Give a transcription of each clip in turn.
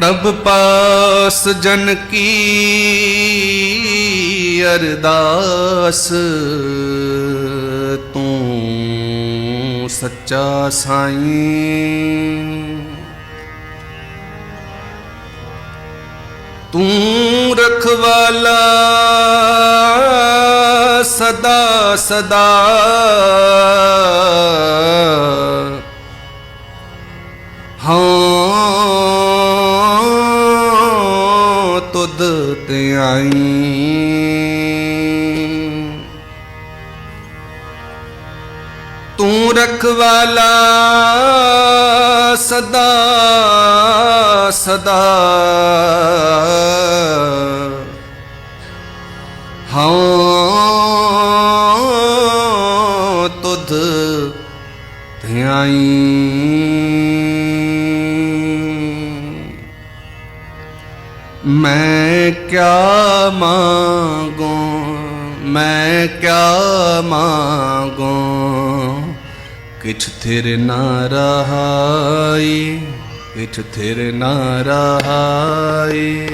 ਪ੍ਰਭ ਪਾਸ ਜਨ ਕੀ ਅਰਦਾਸ ਤੂੰ ਸੱਚਾ ਸਾਈਂ। ਤੂੰ ਰਖਵਾਲਾ ਸਦਾ ਸਦਾ। ਹਾਂ ਤੁਧ ਤੇ ਆਈ ਤੂੰ ਰਖਵਾਲਾ ਸਦਾ ਸਦਾ। ਹਾਂ ਤੁਧ ਧਿਆਈ। ਮੈਂ ਕਿਆ ਮੰਗੂ, ਮੈਂ ਕਿਆ ਮੰਗੂ? ਕਿਛ ਤੇਰੇ ਨਾ ਰਹਾਈ, ਕਿਛ ਤੇਰੇ ਨਾ ਰਹਾਈ।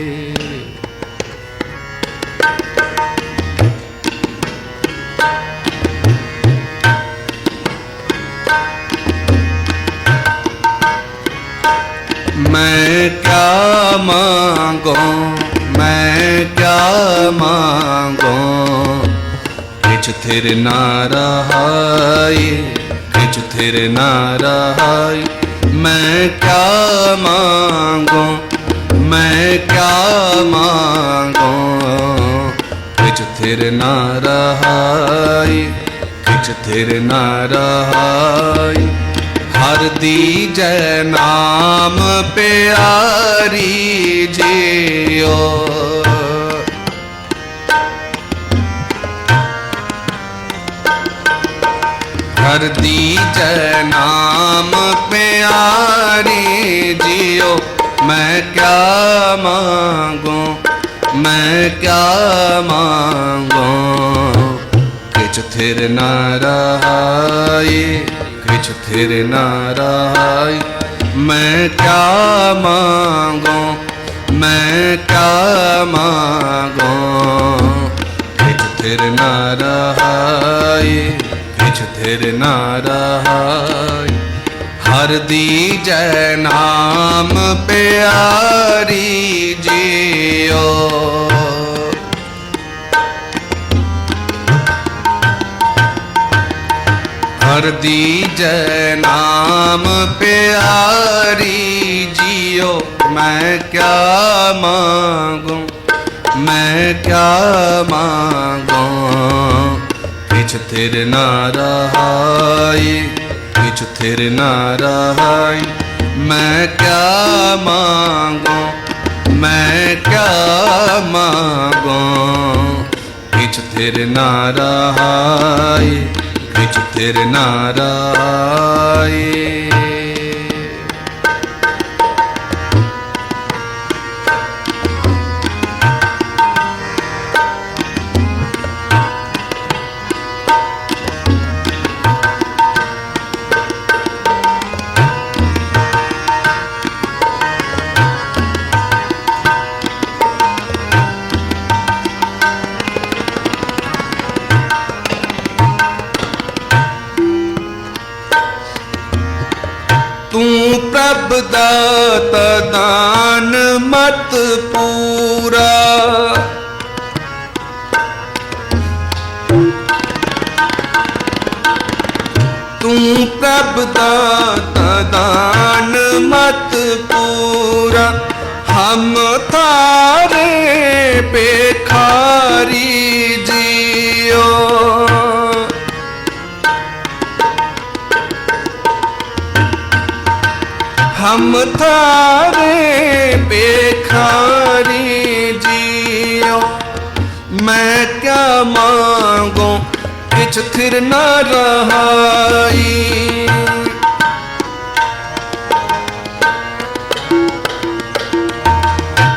ਮੈਂ ਕਿਆ ਮੰਗੋ, ਮੈਂ ਕਿਆ ਮੰਗੋ? ਕਿਛ ਤੇਰੇ ਨਾ ਰਹਾਈ ਕਿਛ ਤੇਰੇ ਨਾ ਰਹਾਈ। ਮੈਂ ਕਿਆ ਮੰਗੋ, ਮੈਂ ਕਿਆ ਮੰਗੋ? ਕਿਛ ਤੇਰੇ ਨਾ ਰਹਾਈ ਕਿਛ ਤੇਰੇ ਨਾ ਰਹਾਈ। ਦੀ ਜੈ ਨਾਮ ਪਿਆਰੀ ਜਿਓ। ਹਰ ਦੀ ਜੈ ਨਾਮ ਪਿਆਰੀ ਜਿਓ। ਮੈਂ ਕਿਆ ਮੰਗੂ, ਮੈਂ ਕਿਆ ਮੰਗੂ। ਕਿਛ ਥਿਰ ਨਾ ਰਹਾਈ। ਕਿਛ ਥਿਰ ਨਾ ਰਹਾਈ ਮੈਂ ਕਿਆ ਮੰਗੂ, ਮੈਂ ਕਿਆ ਮੰਗੂ। ਕਿਛ ਥਿਰ ਨਾ ਰਹਾਈ ਕਿਛ ਥਿਰ ਨਾ ਰਹਾਈ ਹਰ ਦੀ ਜੈ ਨਾਮ ਪਿਆਰੀ ਜਿਓ। ਹਰ ਦੀ ਜੈ ਨਾਮ ਪਿਆਰੀ ਜੀਓ, ਮੈਂ ਕਿਆ ਮੰਗੂ? ਮੈਂ ਕਿਆ ਮੰਗੂ? ਕਿਛ ਥਿਰ ਨਾ ਰਹਾਈ ਕਿਛ ਥਿਰ ਨਾ ਰਹਾਈ। ਮੈਂ ਕਿਆ ਮੰਗੂ? ਮੈਂ ਕਿਆ ਮੰਗੂ? ਕਿਛ ਥਿਰ ਨਾ ਰਹਾਈ। ਕਿਛ ਥਿਰ ਨਾ ਤੂੰ ਪ੍ਰਭ ਦਾਤਾ ਦਾਨ ਮਤ ਪੂਰਾ? ਹਮ ਥਾਰੇ ਪੇਖਾਰੀ ਜਿਓ। ਹਮ ਤਾਰੇ ਬੇਖਾਰੀ ਜੀਓ। ਮੈਂ ਕਿਆ ਮੰਗੂ ਕਿਛ ਨਾ ਰਹਾਈ।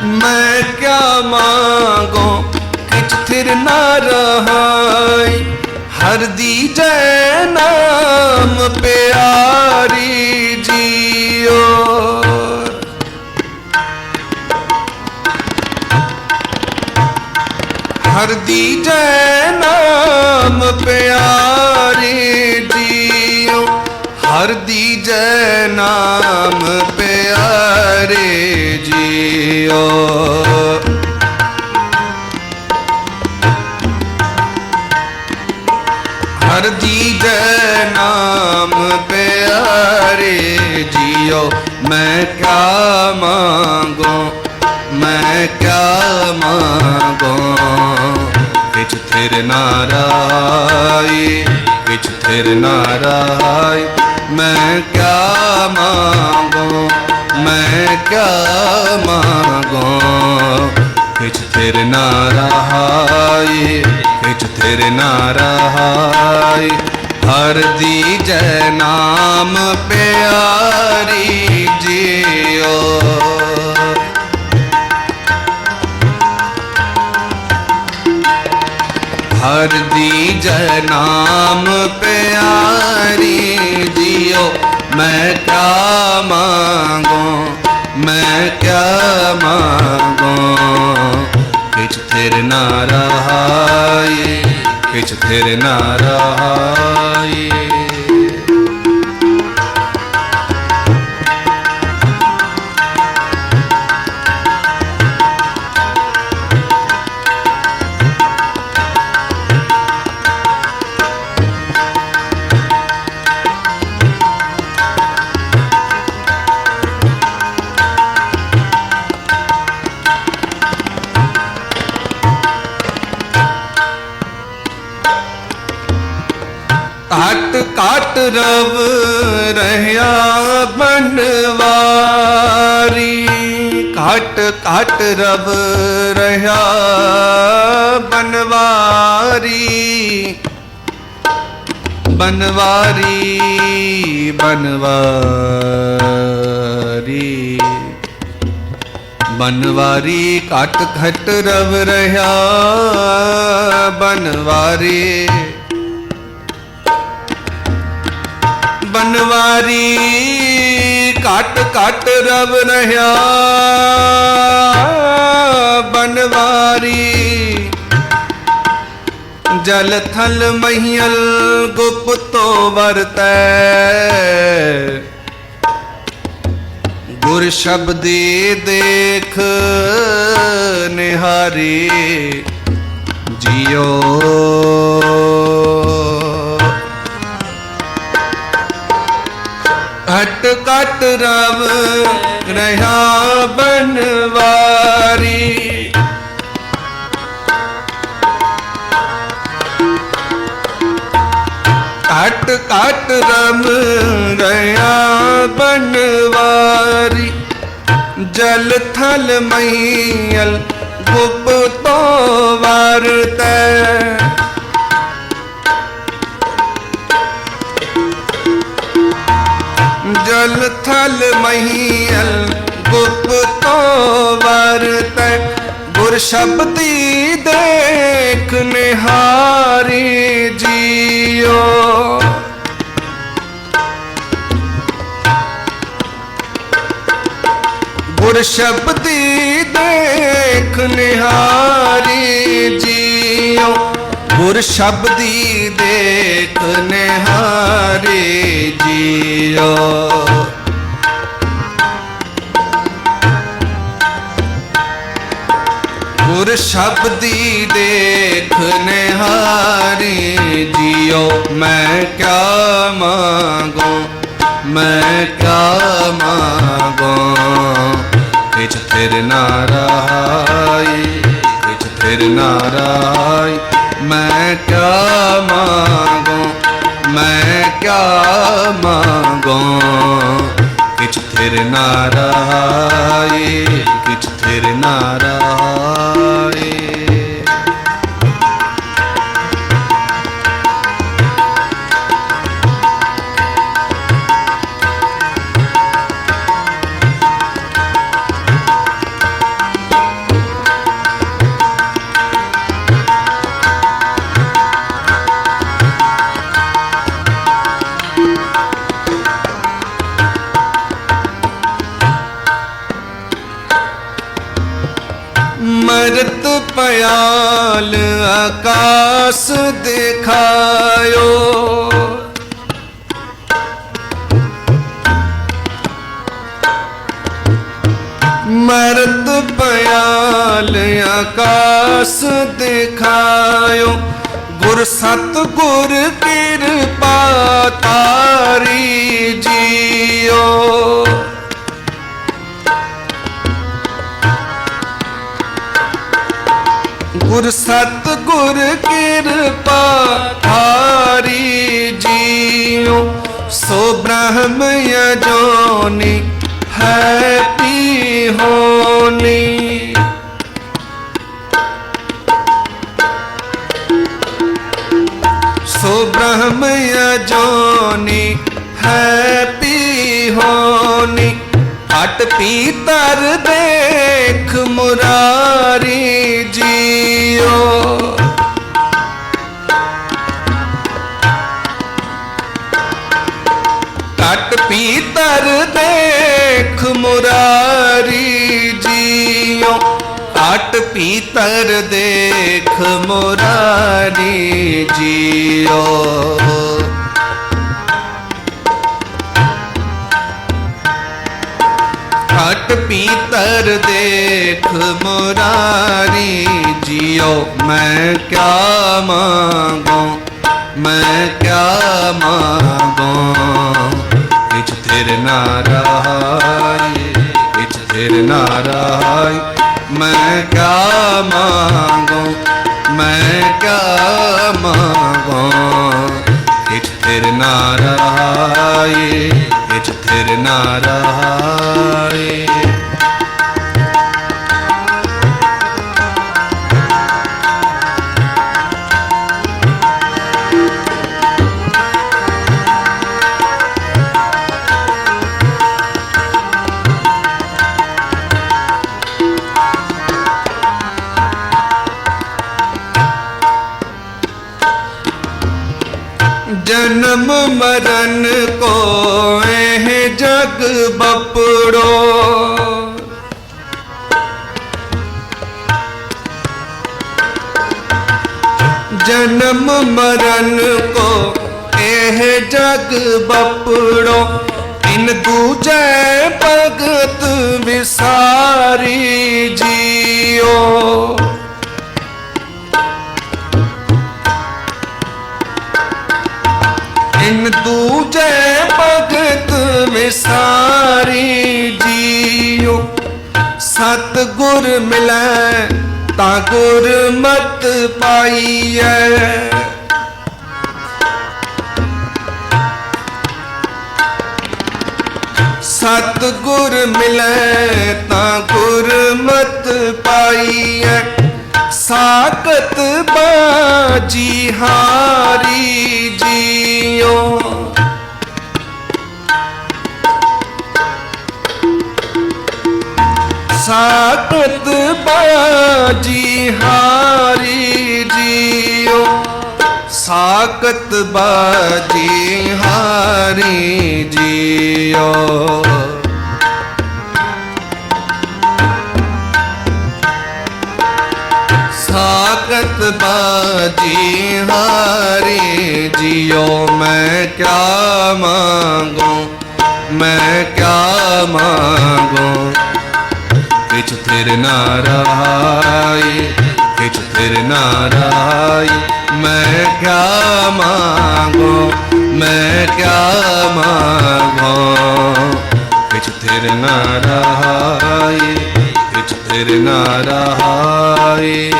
ਮੈਂ ਕਿਆ ਮੰਗੂ ਕਿਛ ਥਿਰ ਨਾ ਰਹਾਈ? ਹਰ ਦੀ ਜੈ ਨਾਮ ਪਿਆਰੀ ਜੀਓ। ਹਰ ਦੀਜੈ ਨਾਮ ਪਿਆਰੇ ਜੀਓ। ਹਰ ਦੀਜੈ ਨਾਮ ਪਿਆਰੇ ਜੀਓ। ਹਰ ਦੀਜੈ ਨਾਮ ਪਿਆਰੇ ਜੀਓ। ਮੈਂ ਕਿਆ ਮੰਗੋ? ਮੈਂ ਕਿਆ ਮੰਗੋ? ਵਿਚ ਥਿਰ ਨਾਰਾਈ, ਵਿਚ ਥਿਰ ਨਾਰਾਈ। ਮੈਂ ਕਿਆ ਮੰਗੋ? ਮੈਂ ਕਿਆ ਮੰਗੋ? ਵਿਚ ਥਿਰ ਨਾਰਾਈ, ਵਿਚ ਥਿਰ ਨਾਰਾਈ। ਹਰ ਦੀ ਜੈ ਨਾਮ ਪਿਆਰੀ ਨਾਮ ਪਿਆਰੀ ਜੀਓ, ਮੈਂ ਕਿਆ ਮੰਗੋ, ਮੈਂ ਕਿਆ ਮੰਗੋ। ਕਿਛ ਤੇਰੇ ਨਾ ਰਹਾਈ ਕਿਛ ਤੇਰੇ ਨਾ ਰਹਾਈ ਰਹਿਆ ਬਨਵਾਰੀ ਘਟ ਘਟ ਰਵ ਰਹਿਆ ਬਨਵਾਰੀ। ਬਨਵਾਰੀ ਬਨਵਾਰੀ। ਬਨਵਾਰੀ, ਘਟ ਘਟ ਰਵ ਰਹਿਆ ਬਨਵਾਰੀ। ਬਨਵਾਰੀ ਘਟ ਘਟ ਰਵ ਰਹਾ ਬਨਵਾਰੀ ਜਲ ਥਲ ਮਹੀਲ ਗੁਪਤੋ ਵਰਤੈ ਗੁਰ ਸ਼ਬਦੀ ਦੇਖ ਨਿਹਾਰੀ ਜਿਉ ਕਟ ਰਵ ਰਹਾ ਬਨਵਾਰੀ। ਕਟ ਕਟ ਰਮ ਰਹਾ ਬਨਵਾਰੀ। ਜਲ ਥਲ ਮਈਲ ਗੁਪ ਤੋਂ ਵਰਤੈ। ਜਲ ਥਲ ਮਹੀਲ ਗੁਪ ਤੋਂ ਵਰਤੈ ਗੁਰ ਸ਼ਬਦੀ ਦੇਖ ਨਿਹਾਰੀ ਜੀਓ। ਗੁਰ ਸ਼ਬਦੀ ਦੇਖ ਨਿਹਾਰੀ ਜੀਓ। ਗੁਰ ਸ਼ਬਦੀ ਦੇਖ ਨਿਹਾਰੀ ਜੀਓ। ਗੁਰ ਸ਼ਬਦੀ ਦੇਖ ਨਿਹਾਰੀ ਜੀਓ। ਮੈਂ ਕਿਆ ਮੰਗੋ, ਮੈਂ ਕਿਆ ਮੰਗੋ। ਵਿਚ ਫਿਰ ਨਾ ਰਹਾਈ, ਵਿਚ ਫਿਰ ਨਾ ਰਹਾਈ। ਮੈਂ ਕਿਆ ਮੰਗੋ ਮੈਂ ਕਿਆ ਮੰਗੋ? ਕਿਛ ਥਿਰ ਨਾ ਰਹਾਈ ਕਿਛ ਥਿਰ ਨਾ ਰਹਾਈ ਮਰਤ ਪਿਆਲ ਆਕਾਸ ਦਿਖਾਇਓ। ਗੁਰ ਸਤ ਗੁਰ ਕਿਰਪਾ ਤਾਰੀ ਜੀਓ। ਗੁਰ ਸਤ ਗੁਰ ਕਿਰਪਾ ਧਾਰੀ ਜੀਉ ਸੋ ਬ੍ਰਹਮ ਅਜੋਨੀ ਹੈ ਪੀ ਹੋਨੀ ਸੋ ਬ੍ਰਹਮ ਅਜੋਨੀ ਹੈ ਪੀ ਹੋਨੀ। ਹਟ ਪੀਤਰ ਦੇਖ ਮੁਰਾਰੀ ਜੀਓ। ਘਟ ਪੀਤਰ ਦੇਖ ਮੁਰਾਰੀ ਜੀਓ ਘਟ ਪੀਤਰ ਦੇਖ ਮੁਰਾਰੀ ਜੀਓ। ਘਟ ਪੀਤਰ ਦੇਖ ਮੁਰਾਰੀ ਜੀਓ, ਮੈਂ ਕਿਆ ਮੰਗੋ, ਮੈਂ ਕਿਆ ਮੰਗੋ। ਇਚ ਤੇਰੇ ਨਾ ਇਚ ਤੇਰੇ ਨਾਰਾਇ ਮੈਂ ਕਿਆ ਮੰਗੋ ਮੈਂ ਕਿਆ ਮੰਗੋ। ਇਚ ਤੇਰੇ ਨਾਰਾਇ ਇਚ ਤੇਰੇ ਨਾਰਾਇ ਜਨਮ ਮਰਨ ਕੋ, ਇਹ ਜਗ ਬਪੜੋ। ਇਨ ਦੂਜੈ ਭਗਤ ਵਿਸਾਰੀ ਜੀਓ। ਇਨ ਦੂਜੇ ਭਗਤ ਵਿਸਾਰੀ ਜੀਓ। ਸਤ ਗੁਰ ਮਿਲੈ ਤਾਂ ਗੁਰ ਮਤ ਪਾਈਐ। ਸਤ ਗੁਰ ਮਿਲੈ ਤਾਂ ਗੁਰ ਮਤ ਪਾਈਐ। ਸਾਕਤ ਬਾਜੀ ਹਾਰੀ ਜੀਓ। ਸਾਕਤ ਬਾਜੀ ਹਾਰੀ ਜੀਓ। ਸਾਕਤ ਬਾਜੀ, ਹਾਰੀ ਜੀਓ। ਸਾਕਤ ਬਾਜੀ, ਹਾਰੇ ਜੀਓ, ਮੈਂ ਕਿਆ ਮੰਗੂ, ਮੈਂ ਕਿਆ ਮੰਗੂ। ਕਿਛ ਤੇਰੇ ਨਾਰਾਇ ਕਿਛ ਤੇਰੇ ਨਾਰਾਇ ਮੈਂ ਕਿਆ ਮੰਗੂ, ਮੈਂ ਕਿਆ ਮੰਗੂ। ਕਿਛ ਤੇਰੇ ਨਾਰਾਇ ਕਿਛ ਤੇਰੇ ਨਾਰਾਇ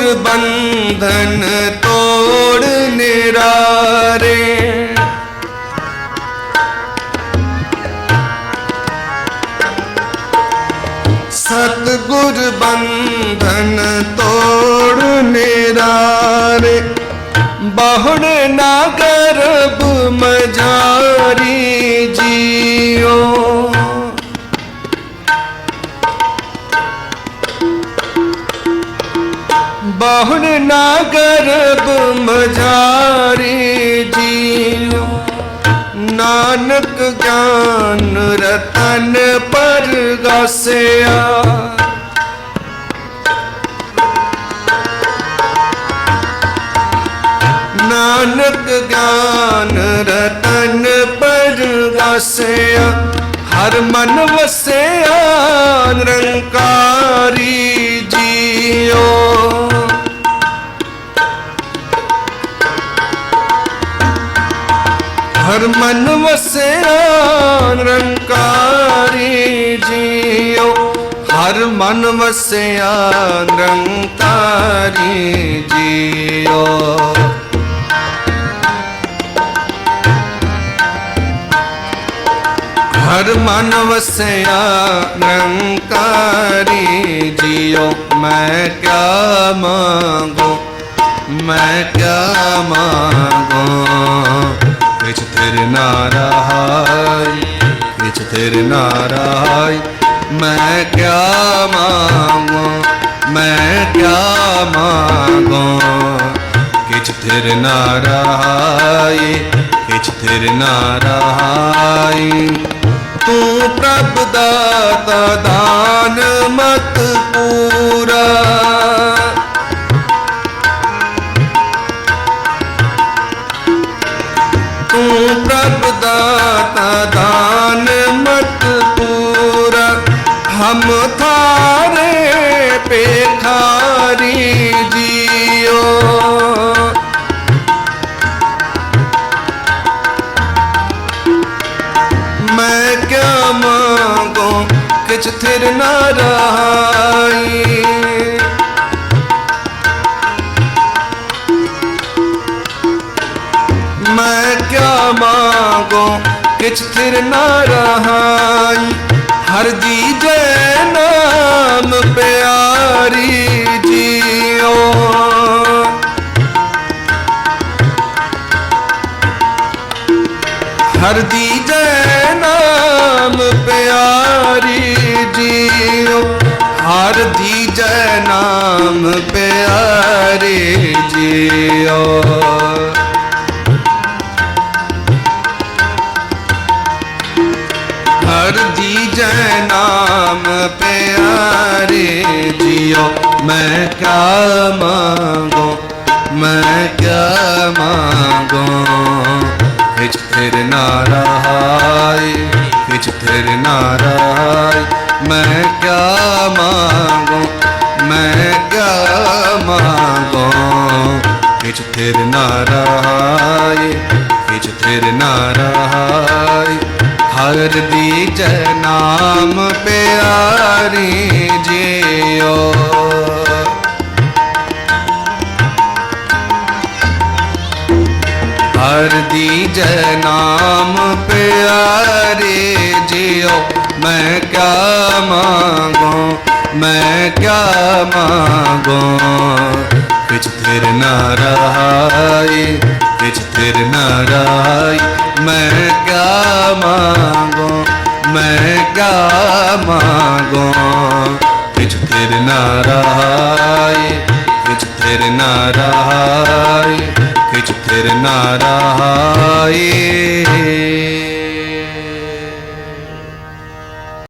ਸਤਗੁਰ ਬੰਧਨ ਤੋੜ ਨਿਰਾਰੇ ਸਤਗੁਰ ਬੰਧਨ ਤੋੜ ਨਿਰਾਰੇ ਬਹੁੜ ਨਾ ਬਹੁੜ ਨਾ ਗਰਬ ਮਝਾਰੀ ਜੀਓ ਨਾਨਕ ਗਿਆਨ ਰਤਨ ਪਰਗਾਸਿਆ ਨਾਨਕ ਗਿਆਨ ਰਤਨ ਪਰਗਾਸਿਆ ਹਰ ਮਨ ਵਸਿਆ ਨਿਰੰਕਾਰੀ ਜੀਓ ਹਰ ਮਨ ਵਸਿਆ ਨਿਰੰਕਾਰੀ ਜੀਓ ਹਰ ਮਨ ਵਸਿਆ ਨਿਰੰਕਾਰੀ ਜੀਓ ਹਰ ਮਨ ਵਸਿਆ ਨਿਰੰਕਾਰੀ ਜੀਓ ਮੈਂ ਕਿਆ ਮੰਗੂ ਮੈਂ ਕਿਆ ਮੰਗੂ ਵਿਚ ਤੇਰੇ ਨਾਰਾਇ ਵਿਚ ਤੇਰੇ ਨਾਰਾਇ ਮੈਂ ਕਿਆ ਮੰਗੂ, ਮੈਂ ਕਿਆ ਮੰਗੂ। ਕਿਛ ਤੇਰੇ ਨਾਰਾਇ ਕਿਛ ਤੇਰੇ ਨਾਰਾਇ ਤੂੰ ਪ੍ਰਭ ਦਾਤਾ ਦਾਨ ਮਤ ਪੂਰਾ। ਪ੍ਰਭ ਦਾਤਾ ਦਾਨ ਮਤ ਪੂਰਾ। ਹਮ ਥਾਰੇ ਪੇਖਾਰੀ ਜੀਓ। ਮੈਂ ਕਿਆ ਮੰਗੋ, ਕਿਛ ਥਿਰ ਨਾ ਰਹਾਈ ਕਿਛ ਥਿਰ ਨਾ ਰਹਾਈ। ਹਰ ਜੀ ਜੈ ਨਾਮ ਪਿਆਰੀ ਜੀਓ। ਹਰ ਜੀ ਜੈ ਨਾਮ ਪਿਆਰੀ ਜੀਓ। ਹਰ ਜੀ ਜੈ ਨਾਮ ਪਿਆਰੀ ਜੀਓ। ਨਾਮ ਪਿਆਰੇ ਜੀਓ, ਮੈਂ ਕਿਆ ਮੰਗੋ? ਮੈਂ ਕਿਆ ਮੰਗੋ? ਵਿਚ ਤੇਰੇ ਨਾਰਾਇ ਵਿਚ ਤੇਰੇ ਨਾਰਾਇ ਮੈਂ ਕਿਆ ਮੰਗੋ? ਮੈਂ ਕਿਆ ਮੰਗੋ? ਵਿਚ ਤੇਰੇ ਨਾਰਾਇ ਵਿਚ ਤੇਰੇ ਨਾ ਹਰ ਦੀ ਜਨਾਮ ਪਿਆਰੀ ਜਿਓ। ਹਰਦੀ ਜਨਾਮ ਜੈ ਨਾਮ ਪਿਆਰੇ ਜੀਓ, ਮੈਂ ਕਿਆ ਮੰਗੋ, ਮੈਂ ਕਿਆ ਮੰਗੋ। ਵਿਚ ਤੇਰੇ ਨਾਰਾਇ ਵਿਚ ਤੇਰੇ ਨਾਰਾਇ ਮੈਂ ਕਿਆ ਮੰਗੋ, ਮੈਂ ਕਿਆ ਮੰਗੋ? ਵਿਚ ਤੇਰੇ ਨਾਰਾਇ ਵਿਚ ਤੇਰੇ ਨਾਰਾਇ ਵਿਚ ਤੇਰੇ ਨਾਰਾਇ